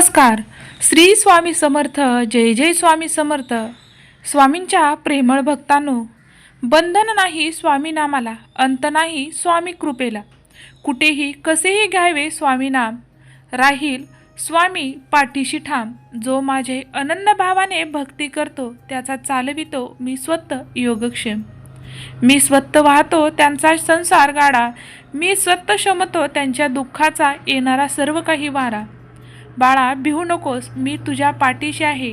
नमस्कार. श्री स्वामी समर्थ जय जय स्वामी समर्थ. स्वामींच्या प्रेमळ भक्तांनो बंधन नाही स्वामी नामाला अंत नाही स्वामी कृपेला. कुठेही कसेही घ्यावे स्वामी नाम राहील स्वामी पाठीशी ठाम. जो माझे अनन्न भावाने भक्ती करतो त्याचा चालवितो मी स्वतः योगक्षेम. मी स्वतः वाहतो त्यांचा संसार गाडा. मी स्वतः शमतो त्यांच्या दुःखाचा येणारा सर्व काही वारा. बाळा भिवू नकोस मी तुझ्या पाठीशी आहे.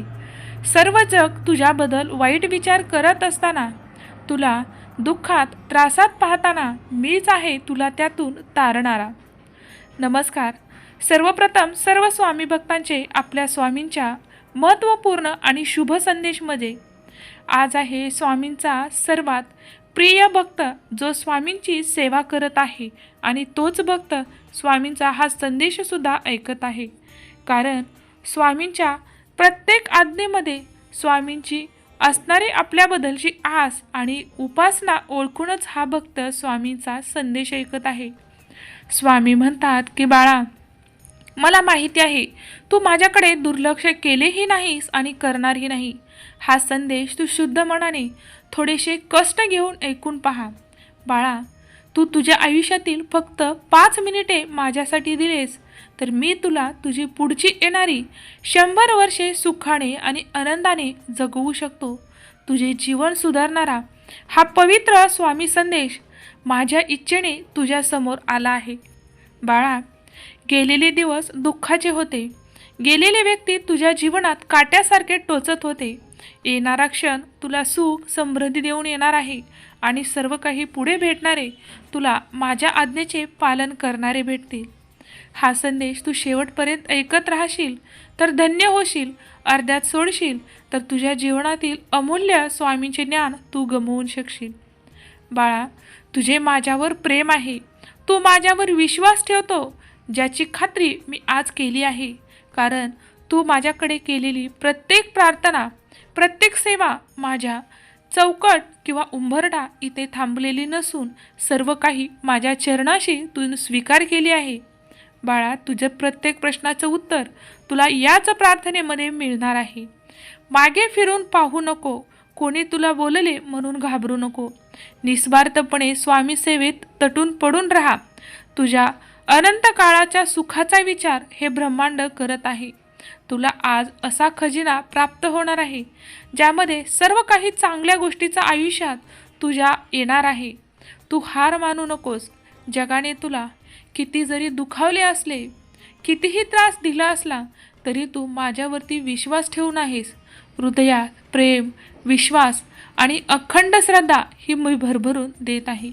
सर्व जग तुझ्याबद्दल वाईट विचार करत असताना तुला दुःखात त्रासात पाहताना मीच आहे तुला त्यातून तारणारा. नमस्कार. सर्वप्रथम सर्व स्वामी भक्तांचे आपल्या स्वामींच्या महत्त्वपूर्ण आणि शुभ संदेशमध्ये आज आहे स्वामींचा सर्वात प्रिय भक्त जो स्वामींची सेवा करत आहे आणि तोच भक्त स्वामींचा हा संदेशसुद्धा ऐकत आहे. कारण स्वामींच्या प्रत्येक आज्ञेमध्ये स्वामींची असणारी आपल्याबद्दलची आस आणि उपासना ओळखूनच हा भक्त स्वामींचा संदेश ऐकत आहे. स्वामी म्हणतात की बाळा मला माहिती आहे तू माझ्याकडे दुर्लक्ष केलेही नाहीस आणि करणारही नाही. हा संदेश तू शुद्ध मनाने थोडेसे कष्ट घेऊन ऐकून पहा. बाळा तू तुझ्या आयुष्यातील फक्त पाच मिनिटे माझ्यासाठी दिलेस तर मी तुला तुझी पुढची येणारी शंभर वर्षे सुखाने आणि आनंदाने जगवू शकतो. तुझे जीवन सुधारणारा हा पवित्र स्वामी संदेश माझ्या इच्छेने तुझ्यासमोर आला आहे. बाळा गेलेले दिवस दुःखाचे होते. गेलेले व्यक्ती तुझ्या जीवनात काट्यासारखे टोचत होते. येणारा क्षण तुला सुख समृद्धी देऊन येणार आहे आणि सर्व काही पुढे भेटणारे तुला माझ्या आज्ञेचे पालन करणारे भेटतील. हा संदेश तू शेवटपर्यंत ऐकत राहशील तर धन्य होशील अर्ध्यात सोडशील तर तुझ्या जीवनातील अमूल्य स्वामींचे ज्ञान तू गमवून शकशील. बाळा तुझे माझ्यावर प्रेम आहे. तू माझ्यावर विश्वास ठेवतो ज्याची खात्री मी आज केली आहे. कारण तू माझ्याकडे केलेली प्रत्येक प्रार्थना प्रत्येक सेवा माझ्या चौकट किंवा उंबरडा इथे थांबलेली नसून सर्व काही माझ्या चरणाशी तू स्वीकार केली आहे. बाळा तुझ्या प्रत्येक प्रश्नाचं उत्तर तुला याच प्रार्थनेमध्ये मिळणार आहे. मागे फिरून पाहू नको. कोणी तुला बोलले म्हणून घाबरू नको. निस्वार्थपणे स्वामी सेवेत तटून पडून राहा. तुझ्या अनंत काळाच्या सुखाचा विचार हे ब्रह्मांड करत आहे. तुला आज असा खजिना प्राप्त होणार आहे ज्यामध्ये सर्व काही चांगल्या गोष्टीचा आयुष्यात तुझ्या येणार आहे. तू हार मानू नकोस. जगाने तुला किती जरी दुखावले असले कितीही त्रास दिला असला तरी तू माझ्यावरती विश्वास ठेवून आहेस हृदयात प्रेम विश्वास आणि अखंड श्रद्धा ही मी भरभरून देत आहे.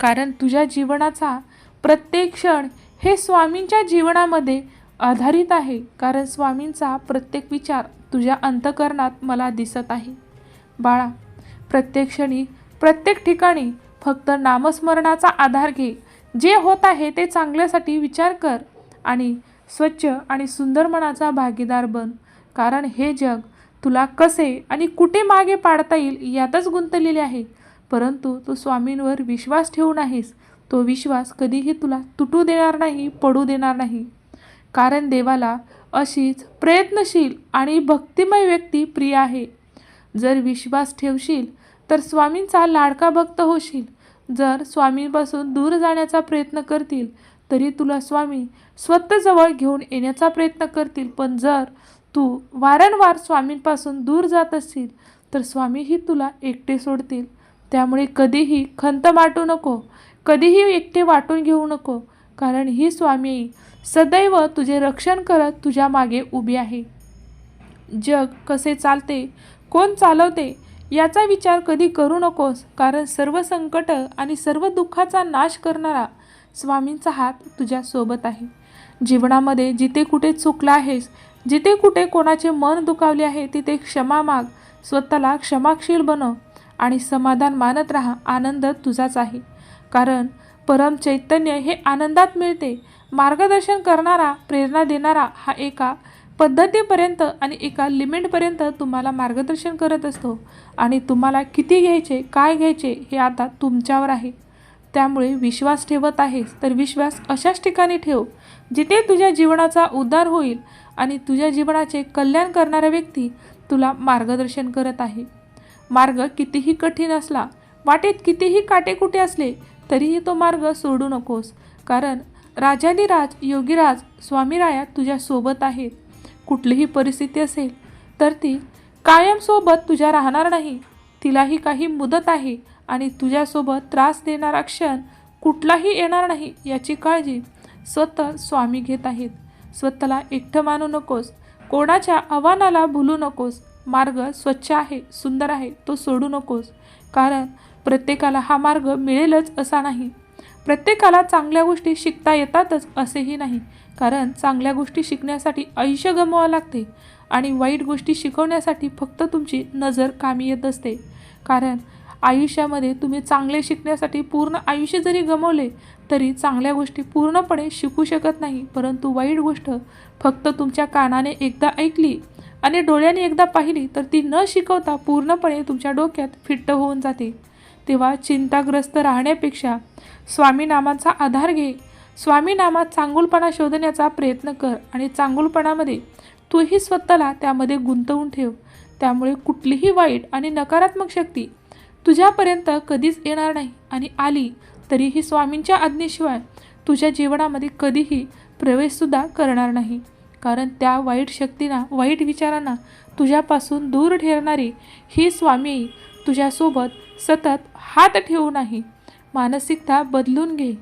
कारण तुझ्या जीवनाचा प्रत्येक क्षण हे स्वामींच्या जीवनामध्ये आधारित आहे. कारण स्वामींचा प्रत्येक विचार तुझ्या अंतकरणात मला दिसत आहे. बाळा प्रत्येक क्षणी प्रत्येक ठिकाणी फक्त नामस्मरणाचा आधार घे. जे होत आहे ते चांगल्यासाठी विचार कर आणि स्वच्छ आणि सुंदर मनाचा भागीदार बन. कारण हे जग तुला कसे आणि कुठे मागे पाडता येईल यातच गुंतलेले आहे. परंतु तू स्वामींवर विश्वास ठेवू नाहीस. तो विश्वास कधीही तुला तुटू देणार नाही पडू देणार नाही. कारण देवाला अशीच प्रयत्नशील आणि भक्तिमय व्यक्ती प्रिय आहे. जर विश्वास ठेवशील तर स्वामींचा लाडका भक्त होशील. जर स्वामींपासून दूर जाण्याचा प्रयत्न करतील तरी तुला स्वामी स्वतःजवळ घेऊन येण्याचा प्रयत्न करतील. पण जर तू वारंवार स्वामींपासून दूर जात असशील तर स्वामीही तुला एकटे सोडतील. त्यामुळे कधीही खंत वाटू नको. कधीही एकटे वाटून घेऊ नको. कारण ही स्वामी सदैव तुझे रक्षण करत तुझ्या मागे उभी आहे. जग कसे चालते कोण चालवते याचा विचार कधी करू नकोस कारण सर्व संकट आणि सर्व दुःखाचा नाश करणारा स्वामींचा हात तुझ्यासोबत आहे. जीवनामध्ये जिथे कुठे चुकला आहेस जिथे कुठे कोणाचे मन दुखावले आहे तिथे क्षमा माग स्वतःला क्षमाशील बनव आणि समाधान मानत राहा आनंद तुझाच आहे. कारण परम चैतन्य हे आनंदात मिळते. मार्गदर्शन करणारा प्रेरणा देणारा हा एका पद्धतीपर्यंत आणि एका लिमिटपर्यंत तुम्हाला मार्गदर्शन करत असतो. आणि तुम्हाला किती घ्यायचे काय घ्यायचे हे आता तुमच्यावर आहे. त्यामुळे विश्वास ठेवत आहेस तर विश्वास अशाच ठिकाणी ठेव जिथे तुझ्या जीवनाचा उद्धार होईल आणि तुझ्या जीवनाचे कल्याण करणारा व्यक्ती तुला मार्गदर्शन करत आहे. मार्ग कितीही कठीण असला वाटेत कितीही काटेकुटे असले तरीही तो मार्ग सोडू नकोस. कारण राजाधिराज योगीराज स्वामीराया तुझ्यासोबत आहेत. कुठलीही परिस्थिती असेल तर ती कायमसोबत तुझ्या राहणार नाही. तिलाही काही मुदत आहे आणि तुझ्यासोबत त्रास देणारा क्षण कुठलाही येणार नाही याची काळजी स्वतः स्वामी घेत आहेत. स्वतःला एकटं मानू नकोस. कोणाच्या आव्हानाला भुलू नकोस. मार्ग स्वच्छ आहे सुंदर आहे तो सोडू नकोस. कारण प्रत्येकाला हा मार्ग मिळेलच असा नाही. प्रत्येकाला चांगल्या गोष्टी शिकता येतातच असेही नाही. कारण चांगल्या गोष्टी शिकण्यासाठी आयुष्य गमवावं लागते आणि वाईट गोष्टी शिकवण्यासाठी फक्त तुमची नजर कामी येत असते. कारण आयुष्यामध्ये तुम्ही चांगले शिकण्यासाठी पूर्ण आयुष्य जरी गमवले तरी चांगल्या गोष्टी पूर्णपणे शिकू शकत नाही. परंतु वाईट गोष्ट फक्त तुमच्या कानाने एकदा ऐकली आणि डोळ्याने एकदा पाहिली तर ती न शिकवता पूर्णपणे तुमच्या डोक्यात फिट्ट होऊन जाते. तेव्हा चिंताग्रस्त राहण्यापेक्षा स्वामीनामांचा आधार घे. स्वामी नामात चांगुलपणा शोधण्याचा प्रयत्न कर आणि चांगुलपणामध्ये तूही स्वतःला त्यामध्ये गुंतवून ठेव. त्यामुळे कुठलीही वाईट आणि नकारात्मक शक्ती तुझ्यापर्यंत कधीच येणार नाही आणि आली तरीही स्वामींच्या आज्ञेशिवाय तुझ्या जीवनामध्ये कधीही प्रवेशसुद्धा करणार नाही. कारण त्या वाईट शक्तींना वाईट विचारांना तुझ्यापासून दूर ठेवणारी ही स्वामी तुझ्यासोबत सतत हात ठेवू नाही. मानसिकता बदलून घे.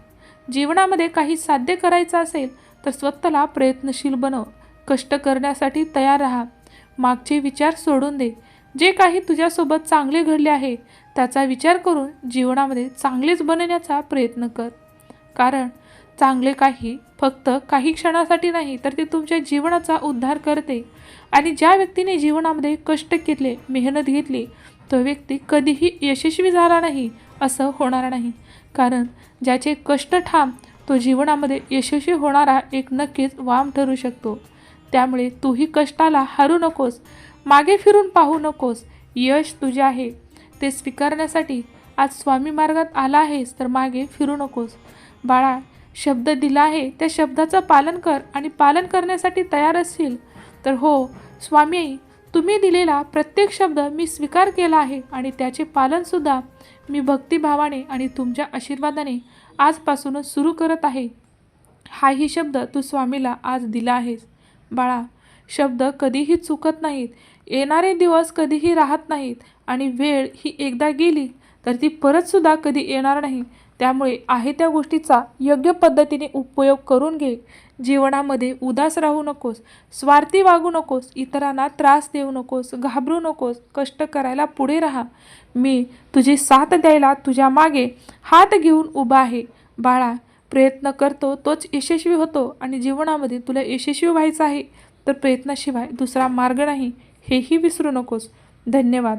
जीवनामध्ये काही साध्य करायचं असेल तर स्वतःला प्रयत्नशील बनव. कष्ट करण्यासाठी तयार राहा. मागचे विचार सोडून दे. जे काही तुझ्यासोबत चांगले घडले आहे त्याचा विचार करून जीवनामध्ये चांगलेच बनण्याचा प्रयत्न कर. कारण चांगले काही फक्त काही क्षणासाठी नाही तर ते तुमच्या जीवनाचा उद्धार करते. आणि ज्या व्यक्तीने जीवनामध्ये कष्ट केले मेहनत घेतली तो व्यक्ती कधीही यशस्वी झाला नाही असं होणार नाही. कारण ज्याचे कष्ट ठाम तो जीवनामध्ये यशस्वी होणारा एक नक्कीच वाम ठरू शकतो. त्यामुळे तूही कष्टाला हरू नकोस मागे फिरून पाहू नकोस. यश तुझे आहे. ते स्वीकारण्यासाठी आज स्वामी मार्गात आला आहेस तर मागे फिरू नकोस. बाळा शब्द दिला आहे त्या शब्दाचं पालन कर आणि पालन करण्यासाठी तयार असशील. तर हो स्वामी तुम्ही दिलेला प्रत्येक शब्द मी स्वीकार केला आहे आणि त्याचे पालनसुद्धा मी भक्तिभावाने आणि तुमच्या आशीर्वादाने आजपासूनच सुरू करत आहे. हाही शब्द तू स्वामीला आज दिला आहेस. बाळा शब्द कधीही चुकत नाहीत. येणारे दिवस कधीही राहत नाहीत आणि वेळ ही एकदा गेली तर ती परतसुद्धा कधी येणार नाही. त्यामुळे आहे त्या गोष्टीचा योग्य पद्धतीने उपयोग करून घे. जीवनामध्ये उदास राहू नकोस स्वार्थी वागू नकोस इतरांना त्रास देऊ नकोस घाबरू नकोस कष्ट करायला पुढे राहा. मी तुझी साथ द्यायला तुझ्या मागे हात घेऊन उभा आहे. बाळा प्रयत्न करतो तोच यशस्वी होतो आणि जीवनामध्ये तुला यशस्वी व्हायचं आहे. तर प्रयत्नाशिवाय दुसरा मार्ग नाही. हेही विसरू नकोस. धन्यवाद.